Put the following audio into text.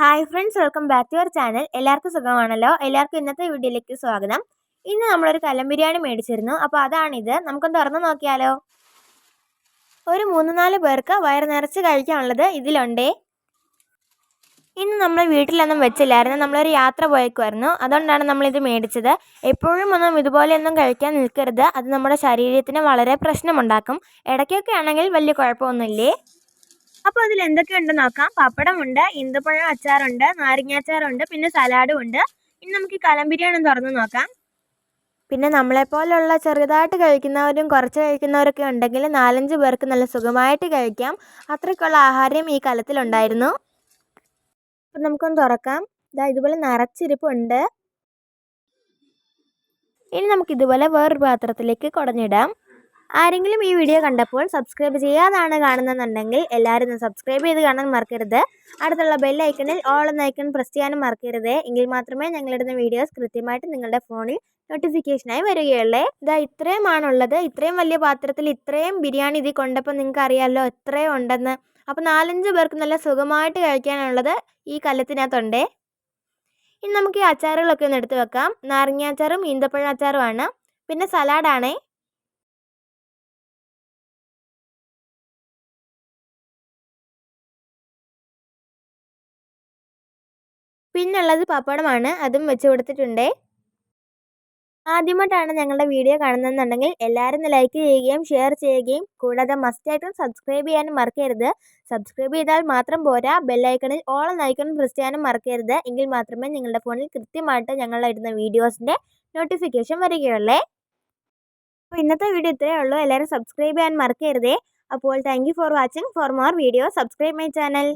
Hi friends welcome back to your channel എല്ലാവർക്കും സുഖമാണല്ലോ? എല്ലാവർക്കും ഇന്നത്തെ വീഡിയോയിലേക്ക് സ്വാഗതം. ഇന്ന് നമ്മളൊരു കലം ബിരിയാണി മേടിച്ചിരുന്നു. അപ്പോൾ അതാണിത്. നമുക്കൊന്ന് തുറന്ന് നോക്കിയാലോ? ഒരു മൂന്ന് നാല് പേർക്ക് വയറ് നിറച്ച് കഴിക്കാനുള്ളത് ഇതിലുണ്ടേ. ഇന്ന് നമ്മൾ വീട്ടിലൊന്നും വെച്ചില്ലായിരുന്നു. നമ്മളൊരു യാത്ര പോയേക്കുമായിരുന്നു അതുകൊണ്ടാണ് നമ്മളിത് മേടിച്ചത്. എപ്പോഴും ഒന്നും ഇതുപോലെയൊന്നും കഴിക്കാൻ നിൽക്കരുത്. അത് നമ്മുടെ ശരീരത്തിന് വളരെ പ്രശ്നമുണ്ടാക്കും. ഇടയ്ക്കൊക്കെ ആണെങ്കിൽ വലിയ കുഴപ്പമൊന്നുമില്ലേ? അപ്പോൾ അതിൽ എന്തൊക്കെ ഉണ്ട് നോക്കാം. പപ്പടമുണ്ട് ഈന്തപ്പഴം അച്ചാറുണ്ട് നാരങ്ങ അച്ചാറുണ്ട് പിന്നെ സലാഡും ഉണ്ട് ഇനി നമുക്ക് ഈ കലം ബിരിയാണി തുറന്ന് നോക്കാം. പിന്നെ നമ്മളെപ്പോലുള്ള ചെറുതായിട്ട് കഴിക്കുന്നവരും കുറച്ച് കഴിക്കുന്നവരൊക്കെ ഉണ്ടെങ്കിൽ നാലഞ്ച് പേർക്ക് നല്ല സുഖമായിട്ട് കഴിക്കാം. അത്രയ്ക്കുള്ള ആഹാരം ഈ കലത്തിലുണ്ടായിരുന്നു അപ്പം നമുക്കൊന്ന് തുറക്കാം. ഇതാ ഇതുപോലെ നിറച്ചിരിപ്പുണ്ട്. ഇനി നമുക്കിതുപോലെ വേറൊരു പാത്രത്തിലേക്ക് കുടഞ്ഞിടാം. ആരെങ്കിലും ഈ വീഡിയോ കണ്ടപ്പോൾ സബ്സ്ക്രൈബ് ചെയ്യാതാണ് കാണുന്നതെന്നുണ്ടെങ്കിൽ എല്ലാവരും സബ്സ്ക്രൈബ് ചെയ്ത് കാണാൻ മറക്കരുത്. അടുത്തുള്ള ബെല്ലൈക്കണിൽ ഓൾ എന്ന ഐക്കൺ പ്രസ് ചെയ്യാനും മറക്കരുത്. എങ്കിൽ മാത്രമേ ഞങ്ങളിടുന്ന വീഡിയോസ് കൃത്യമായിട്ട് നിങ്ങളുടെ ഫോണിൽ നോട്ടിഫിക്കേഷനായി വരികയുള്ളേ. ഇതാ ഇത്രയുമാണുള്ളത് ഇത്രയും വലിയ പാത്രത്തിൽ ഇത്രയും ബിരിയാണി ഇതിൽ കൊണ്ടപ്പോൾ നിങ്ങൾക്ക് അറിയാമല്ലോ എത്രയും ഉണ്ടെന്ന്. അപ്പോൾ നാലഞ്ച് പേർക്ക് നല്ല സുഖമായിട്ട് കഴിക്കാനുള്ളത് ഈ കല്ലത്തിനകത്തുണ്ടേ. ഇനി നമുക്ക് ഈ അച്ചാറുകളൊക്കെ ഒന്ന് എടുത്ത് വെക്കാം. നാരങ്ങ അച്ചാറും ഈന്തപ്പഴ അച്ചാറുമാണ് പിന്നെ സലാഡാണേ പിന്നുള്ളത് പപ്പടമാണ്. അതും വെച്ച് കൊടുത്തിട്ടുണ്ട്. ആദ്യമായിട്ടാണ് ഞങ്ങളുടെ വീഡിയോ കാണുന്നതെന്നുണ്ടെങ്കിൽ എല്ലാവരും ലൈക്ക് ചെയ്യുകയും ഷെയർ ചെയ്യുകയും കൂടാതെ മസ്റ്റായിട്ടും സബ്സ്ക്രൈബ് ചെയ്യാനും മറക്കരുത്. സബ്സ്ക്രൈബ് ചെയ്താൽ മാത്രം പോരാ. ബെല്ലൈക്കണിൽ ഓൾ നൈക്കൺ പ്രസ് ചെയ്യാനും മറക്കരുത്. എങ്കിൽ മാത്രമേ നിങ്ങളുടെ ഫോണിൽ കൃത്യമായിട്ട് ഞങ്ങൾ ഇടുന്ന വീഡിയോസിന്റെ നോട്ടിഫിക്കേഷൻ വരികയുള്ളേ. അപ്പോൾ ഇന്നത്തെ വീഡിയോ ഇത്രയേ ഉള്ളൂ. എല്ലാവരും സബ്സ്ക്രൈബ് ചെയ്യാൻ മറക്കരുതേ. അപ്പോൾ thank for watching for more video subscribe my channel